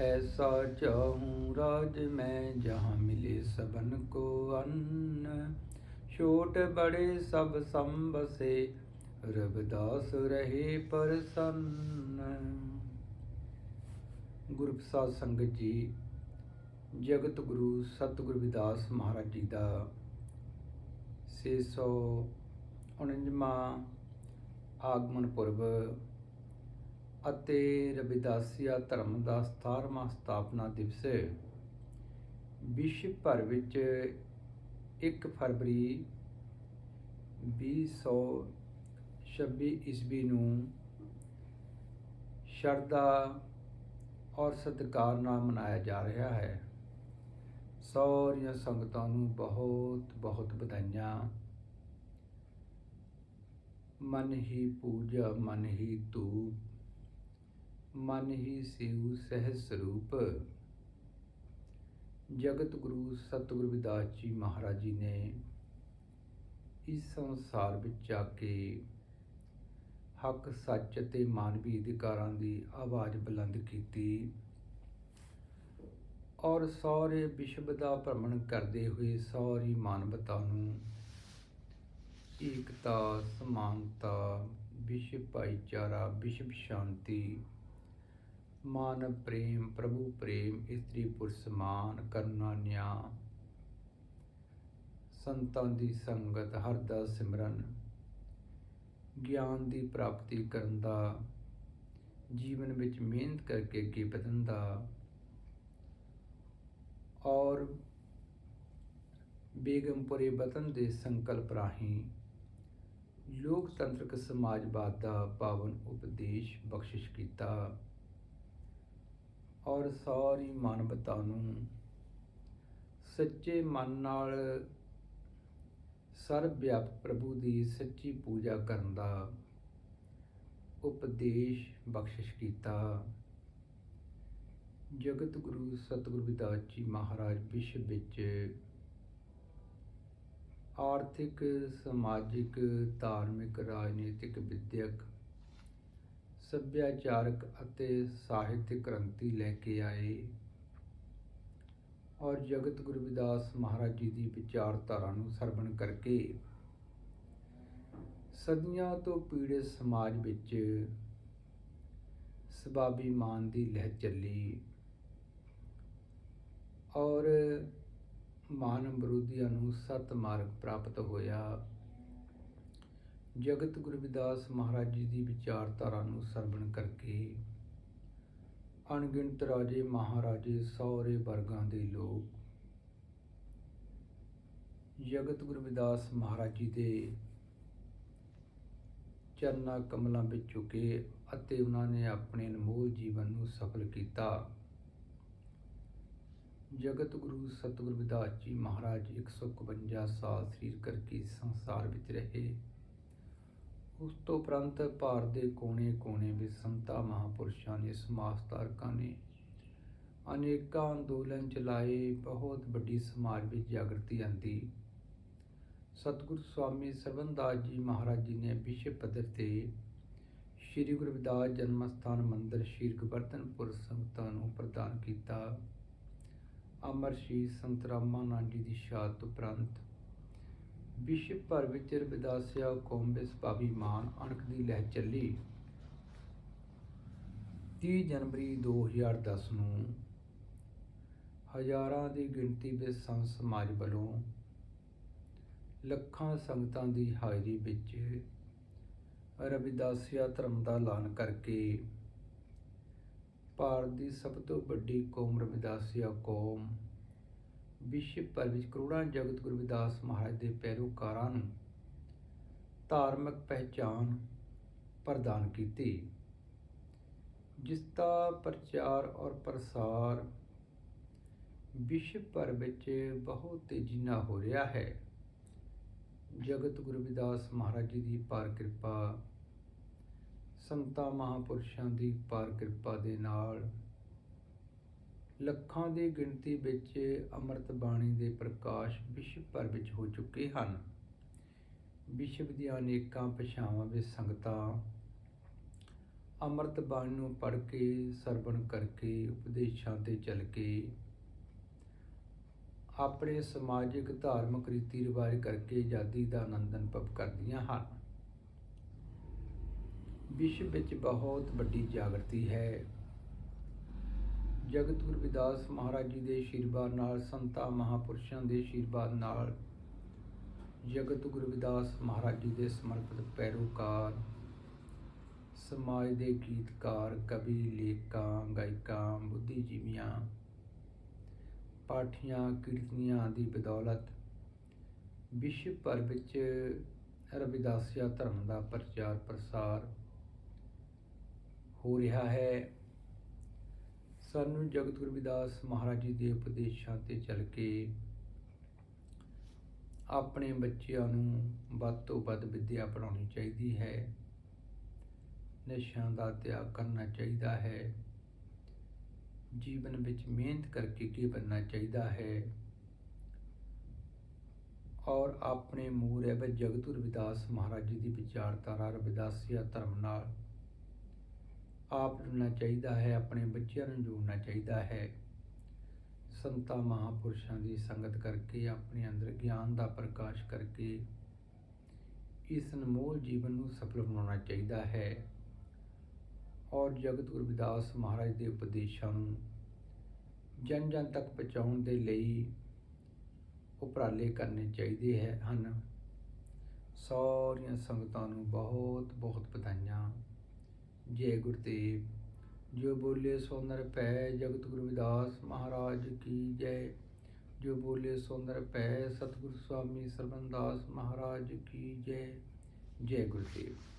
ऐसा चाहूँ राज मैं जहाँ मिले सबन को अन्न छोट बड़े सब संबसे रविदास रहे प्रसन्न ਗੁਰੂ ਪ੍ਰਸਾਦ ਸੰਗਤ ਜੀ ਜਗਤ ਗੁਰੂ ਸਤਿਗੁਰੂ ਵਿਦਾਸ ਮਹਾਰਾਜ ਜੀ ਦਾ 649ਵਾਂ ਆਗਮਨ ਪੁਰਬ ਅਤੇ ਰਵਿਦਾਸੀਆ ਧਰਮ ਦਾ 17ਵਾਂ ਸਥਾਪਨਾ ਦਿਵਸ। ਵਿਸ਼ਵ ਭਰ ਵਿੱਚ 1 ਫਰਵਰੀ 2026 ਈਸਵੀ ਨੂੰ ਸ਼ਰਧਾ ਔਰ ਸਤਿਕਾਰ ਨਾਲ ਮਨਾਇਆ ਜਾ ਰਿਹਾ ਹੈ। ਸਾਰੀਆਂ ਸੰਗਤਾਂ ਨੂੰ ਬਹੁਤ ਬਹੁਤ ਵਧਾਈਆਂ। ਮਨ ਹੀ ਪੂਜਾ, ਮਨ ਹੀ ਧੂਪ। ਮਨ ਹੀ ਸਿਉ ਸਹਿ ਸਰੂਪ। ਜਗਤ ਗੁਰੂ ਸਤਿਗੁਰੂ ਵਿਦਾਸ ਜੀ ਮਹਾਰਾਜ ਜੀ ਨੇ ਇਸ ਸੰਸਾਰ ਵਿੱਚ ਆ ਕੇ ਹੱਕ, ਸੱਚ ਅਤੇ ਮਾਨਵੀ ਅਧਿਕਾਰਾਂ ਦੀ ਆਵਾਜ਼ ਬੁਲੰਦ ਕੀਤੀ ਔਰ ਸਾਰੇ ਵਿਸ਼ਵ ਦਾ ਭ੍ਰਮਣ ਕਰਦੇ ਹੋਏ ਸਾਰੀ ਮਾਨਵਤਾ ਨੂੰ ਏਕਤਾ, ਸਮਾਨਤਾ, ਵਿਸ਼ਵ ਭਾਈਚਾਰਾ, ਵਿਸ਼ਵ ਸ਼ਾਂਤੀ ਮਾਨਵ ਪ੍ਰੇਮ, ਪ੍ਰਭੂ ਪ੍ਰੇਮ, ਇਸਤਰੀ ਪੁਰਸ਼ ਸਮਾਨ ਕਰੁਣਾ ਨਿਆਂ। ਸੰਤਾਂ ਦੀ ਸੰਗਤ, ਹਰ ਦਾ ਸਿਮਰਨ। ਗਿਆਨ ਦੀ ਪ੍ਰਾਪਤੀ ਕਰਨ ਦਾ, ਜੀਵਨ ਵਿੱਚ ਮਿਹਨਤ ਕਰਕੇ ਅੱਗੇ ਵਧਣ ਦਾ। ਔਰ ਬੇਗਮਪੁਰੇ ਵਤਨ ਦੇ ਸੰਕਲਪ ਰਾਹੀਂ ਲੋਕਤੰਤਰਕ ਸਮਾਜਵਾਦ ਦਾ ਪਾਵਨ ਉਪਦੇਸ਼ ਬਖਸ਼ਿਸ਼ ਕੀਤਾ। ਔਰ ਸਾਰੀ ਮਾਨਵਤਾ ਨੂੰ ਸੱਚੇ ਮਨ ਨਾਲ ਸਰਬ ਵਿਆਪ ਪ੍ਰਭੂ ਦੀ ਸੱਚੀ ਪੂਜਾ ਕਰਨ ਦਾ ਉਪਦੇਸ਼ ਬਖਸ਼ਿਸ਼ ਕੀਤਾ। ਜਗਤ ਗੁਰੂ ਸਤਿਗੁਰੂ ਵਿਦਾਸ ਜੀ ਮਹਾਰਾਜ ਵਿਸ਼ਵ ਵਿੱਚ ਆਰਥਿਕ, ਸਮਾਜਿਕ, ਧਾਰਮਿਕ, ਰਾਜਨੀਤਿਕ ਵਿਦਿਅਕ ਸੱਭਿਆਚਾਰਕ ਅਤੇ ਸਾਹਿਤਿਕ ਕ੍ਰਾਂਤੀ ਲੈ ਕੇ ਆਏ ਔਰ ਜਗਤ ਗੁਰੂ ਵਿਦਾਸ ਮਹਾਰਾਜ ਜੀ ਦੀ ਵਿਚਾਰਧਾਰਾ ਨੂੰ ਸਰਵਣ ਕਰਕੇ ਸਦੀਆਂ ਤੋਂ ਪੀੜਤ ਸਮਾਜ ਵਿੱਚ ਸਬਾਬੀ ਮਾਨ ਦੀ ਲਹਿਰ ਚੱਲੀ ਔਰ ਮਾਨਵ ਵਿਰੋਧੀਆਂ ਨੂੰ ਸਤ ਮਾਰਗ ਪ੍ਰਾਪਤ ਹੋਇਆ। ਜਗਤ ਗੁਰੂ ਵਿਦਾਸ ਮਹਾਰਾਜ ਜੀ ਦੀ ਵਿਚਾਰਧਾਰਾ ਨੂੰ ਸਰਵਣ ਕਰਕੇ ਅਣਗਿਣਤ ਰਾਜੇ ਮਹਾਰਾਜੇ ਸਾਰੇ ਵਰਗਾਂ ਦੇ ਲੋਕ ਜਗਤ ਗੁਰੂ ਵਿਦਾਸ ਮਹਾਰਾਜ ਜੀ ਦੇ ਚਰਨਾ ਕਮਲਾਂ ਵਿੱਚ ਝੁਕੇ ਅਤੇ ਉਹਨਾਂ ਨੇ ਆਪਣੇ ਅਨਮੋਲ ਜੀਵਨ ਨੂੰ ਸਫਲ ਕੀਤਾ। ਜਗਤ ਗੁਰੂ ਸਤਿਗੁਰੂ ਵਿਦਾਸ ਜੀ ਮਹਾਰਾਜ 151 ਸਾਲ ਸਰੀਰ ਕਰਕੇ ਸੰਸਾਰ ਵਿੱਚ ਰਹੇ। ਉਸ ਤੋਂ ਉਪਰੰਤ ਭਾਰਤ ਦੇ ਕੋਨੇ-ਕੋਨੇ ਵਿੱਚ ਸੰਤਾ, ਮਹਾਪੁਰਸ਼ਾਂ ਨੇ, ਸਮਾਜ ਧਾਰਕਾਂ ਨੇ ਅਨੇਕਾਂ ਅੰਦੋਲਨ ਚਲਾਏ, ਬਹੁਤ ਵੱਡੀ ਸਮਾਜ ਵਿੱਚ ਜਾਗਰਤੀ ਆਂਦੀ। ਸਤਿਗੁਰੂ ਸਵਾਮੀ ਸਰਵੰਦਾਸ ਜੀ ਮਹਾਰਾਜ ਜੀ ਨੇ ਵਿਸ਼ਵ ਪੱਧਰ ਤੇ ਸ੍ਰੀ ਗੁਰੂ ਰਵਿਦਾਸ ਜਨਮ ਸਥਾਨ ਮੰਦਿਰ ਸ਼੍ਰੀ ਗਵਰਧਨਪੁਰ ਸੰਗਤਾਂ ਨੂੰ ਪ੍ਰਦਾਨ ਕੀਤਾ। ਅਮਰ ਸ਼ਹੀਦ ਸੰਤ ਰਾਮਾਨੰਦ ਜੀ ਦੀ ਸ਼ਹਾਦਤ ਉਪਰੰਤ ਵਿਸ਼ਵ ਭਰ ਵਿੱਚ ਰਵਿਦਾਸਿਆ ਕੌਮ ਵਿੱਚ ਭਾਵੀ ਮਾਨ ਅਣਖ ਦੀ ਲਹਿਰ ਚੱਲੀ। 30 ਜਨਵਰੀ 2010 ਨੂੰ ਹਜ਼ਾਰਾਂ ਦੀ ਗਿਣਤੀ ਵਿੱਚ ਸੰਤ ਸਮਾਜ ਵੱਲੋਂ ਲੱਖਾਂ ਸੰਗਤਾਂ ਦੀ ਹਾਜ਼ਰੀ ਵਿੱਚ ਰਵਿਦਾਸਿਆ ਧਰਮ ਦਾ ਐਲਾਨ ਕਰਕੇ ਭਾਰਤ ਦੀ ਸਭ ਤੋਂ ਵੱਡੀ ਕੌਮ ਰਵਿਦਾਸਿਆ ਕੌਮ ਵਿਸ਼ਵ ਭਰ ਵਿੱਚ ਕਰੋੜਾਂ ਜਗਤ ਗੁਰੂ ਵਿਦਾਸ ਮਹਾਰਾਜ ਦੇ ਪੈਰੋਕਾਰਾਂ ਨੂੰ ਧਾਰਮਿਕ ਪਹਿਚਾਨ ਪ੍ਰਦਾਨ ਕੀਤੀ, ਜਿਸ ਦਾ ਪ੍ਰਚਾਰ ਔਰ ਪ੍ਰਸਾਰ ਵਿਸ਼ਵ ਭਰ ਵਿੱਚ ਬਹੁਤ ਤੇਜ਼ੀ ਨਾਲ ਹੋ ਰਿਹਾ ਹੈ। ਜਗਤ ਗੁਰੂ ਵਿਦਾਸ ਮਹਾਰਾਜ ਜੀ ਦੀ ਪਾਰ ਕਿਰਪਾ, ਸੰਤਾਂ ਮਹਾਪੁਰਸ਼ਾਂ ਦੀ ਪਾਰ ਕਿਰਪਾ ਦੇ ਨਾਲ ਲੱਖਾਂ ਦੀ ਗਿਣਤੀ ਵਿੱਚ ਅੰਮ੍ਰਿਤ ਬਾਣੀ ਦੇ ਪ੍ਰਕਾਸ਼ ਵਿਸ਼ਵ ਭਰ ਵਿੱਚ ਹੋ ਚੁੱਕੇ ਹਨ। ਵਿਸ਼ਵ ਦੀਆਂ ਅਨੇਕਾਂ ਭਾਸ਼ਾਵਾਂ ਵਿੱਚ ਸੰਗਤਾਂ ਅੰਮ੍ਰਿਤ ਬਾਣੀ ਨੂੰ ਪੜ੍ਹ ਕੇ, ਸਰਵਣ ਕਰਕੇ, ਉਪਦੇਸ਼ਾਂ ਤੇ ਚੱਲ ਕੇ ਆਪਣੇ ਸਮਾਜਿਕ, ਧਾਰਮਿਕ ਰੀਤੀ ਰਿਵਾਜ ਕਰਕੇ ਆਜ਼ਾਦੀ ਦਾ ਆਨੰਦ ਅਨੁਭਵ ਕਰਦੀਆਂ ਹਨ। ਵਿਸ਼ਵ ਵਿੱਚ ਬਹੁਤ ਵੱਡੀ ਜਾਗਰਤੀ ਹੈ। ਜਗਤ ਗੁਰੂ ਰਵਿਦਾਸ ਮਹਾਰਾਜ ਜੀ ਦੇ ਆਸ਼ੀਰਵਾਦ ਨਾਲ, ਸੰਤਾਂ ਮਹਾਪੁਰਸ਼ਾਂ ਦੇ ਆਸ਼ੀਰਵਾਦ ਨਾਲ, ਜਗਤ ਗੁਰੂ ਰਵਿਦਾਸ ਮਹਾਰਾਜ ਜੀ ਦੇ ਸਮਰਪਿਤ ਪੈਰੋਕਾਰ, ਸਮਾਜ ਦੇ ਗੀਤਕਾਰ, ਕਵੀ, ਲੇਖਕਾਂ, ਗਾਇਕਾਂ, ਬੁੱਧੀਜੀਵੀਆਂ, ਪਾਠੀਆਂ, ਕੀਰਤਨੀਆਂ ਦੀ ਬਦੌਲਤ ਵਿਸ਼ਵ ਭਰ ਵਿੱਚ ਰਵਿਦਾਸੀਆ ਧਰਮ ਦਾ ਪ੍ਰਚਾਰ ਪ੍ਰਸਾਰ ਹੋ ਰਿਹਾ ਹੈ। ਸਾਨੂੰ ਜਗਤ ਗੁਰੂ ਰਵਿਦਾਸ ਮਹਾਰਾਜ ਜੀ ਦੇ ਉਪਦੇਸ਼ਾਂ ਤੇ ਚੱਲ ਕੇ ਆਪਣੇ ਬੱਚਿਆਂ ਨੂੰ ਵੱਧ ਤੋਂ ਵੱਧ ਵਿੱਦਿਆ ਪੜਾਉਣੀ ਚਾਹੀਦੀ ਹੈ। ਨਸ਼ਿਆਂ ਦਾ ਤਿਆਗ ਕਰਨਾ ਚਾਹੀਦਾ ਹੈ। ਜੀਵਨ ਵਿੱਚ ਮਿਹਨਤ ਕਰਕੇ ਕੀ ਬਣਨਾ ਚਾਹੀਦਾ ਹੈ। ਔਰ ਆਪਣੇ ਮੂਲ ਹੈ ਬਈ ਜਗਤ ਗੁਰੂ ਰਵਿਦਾਸ ਮਹਾਰਾਜ ਜੀ ਦੀ ਵਿਚਾਰਧਾਰਾ ਰਵਿਦਾਸੀਆ ਧਰਮ ਨਾਲ ਆਪ ਜੁੜਨਾ ਚਾਹੀਦਾ ਹੈ, ਆਪਣੇ ਬੱਚਿਆਂ ਨੂੰ ਜੋੜਨਾ ਚਾਹੀਦਾ ਹੈ। ਸੰਤਾਂ ਮਹਾਪੁਰਸ਼ਾਂ ਦੀ ਸੰਗਤ ਕਰਕੇ, ਆਪਣੇ ਅੰਦਰ ਗਿਆਨ ਦਾ ਪ੍ਰਕਾਸ਼ ਕਰਕੇ ਇਸ ਅਨਮੋਲ ਜੀਵਨ ਨੂੰ ਸਫਲ ਬਣਾਉਣਾ ਚਾਹੀਦਾ ਹੈ। ਔਰ ਜਗਤ ਗੁਰੂ ਰਵਿਦਾਸ ਮਹਾਰਾਜ ਦੇ ਉਪਦੇਸ਼ਾਂ ਨੂੰ ਜਨ ਜਨ ਤੱਕ ਪਹੁੰਚਾਉਣ ਦੇ ਲਈ ਉਪਰਾਲੇ ਕਰਨੇ ਚਾਹੀਦੇ ਹੈ ਹਨ। ਸਾਰੀਆਂ ਸੰਗਤਾਂ ਨੂੰ ਬਹੁਤ ਬਹੁਤ ਵਧਾਈਆਂ। ਜੈ ਗੁਰਦੇਵ, ਜੋ ਬੋਲੇ ਸੋ ਨਰ ਪੈ ਜਗਤ ਗੁਰੂ ਰਵਿਦਾਸ ਮਹਾਰਾਜ ਕੀ ਜੈ। ਜੋ ਬੋਲੇ ਸੋ ਨਰ ਪੈ ਸਤਿਗੁਰ ਸੁਆਮੀ ਸਰਬੰਦਾਸ ਮਹਾਰਾਜ ਕੀ ਜੈ। ਜੈ ਗੁਰਦੇਵ।